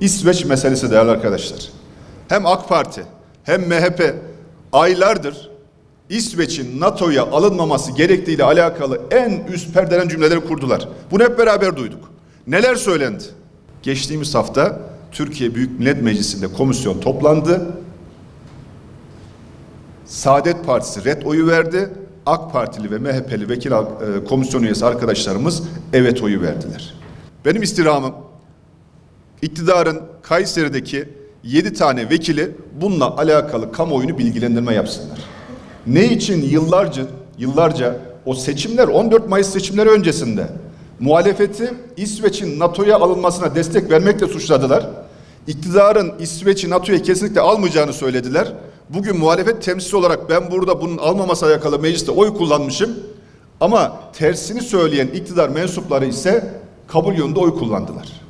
İsveç meselesi değerli arkadaşlar. Hem AK Parti hem MHP aylardır İsveç'in NATO'ya alınmaması gerektiğiyle alakalı en üst perdelen cümleleri kurdular. Bunu hep beraber duyduk. Neler söylendi? Geçtiğimiz hafta Türkiye Büyük Millet Meclisi'nde komisyon toplandı. Saadet Partisi red oyu verdi. AK Partili ve MHP'li vekil e, komisyon üyesi arkadaşlarımız evet oyu verdiler. Benim istirhamım iktidarın Kayseri'deki 7 tane vekili bununla alakalı kamuoyunu bilgilendirme yapsınlar. Ne için yıllarca yıllarca o seçimler 14 Mayıs seçimleri öncesinde muhalefeti İsveç'in NATO'ya alınmasına destek vermekle suçladılar. İktidarın İsveç'i NATO'ya kesinlikle almayacağını söylediler. Bugün muhalefet temsilcisi olarak ben burada bunun almaması alakalı mecliste oy kullanmışım. Ama tersini söyleyen iktidar mensupları ise kabul yönünde oy kullandılar.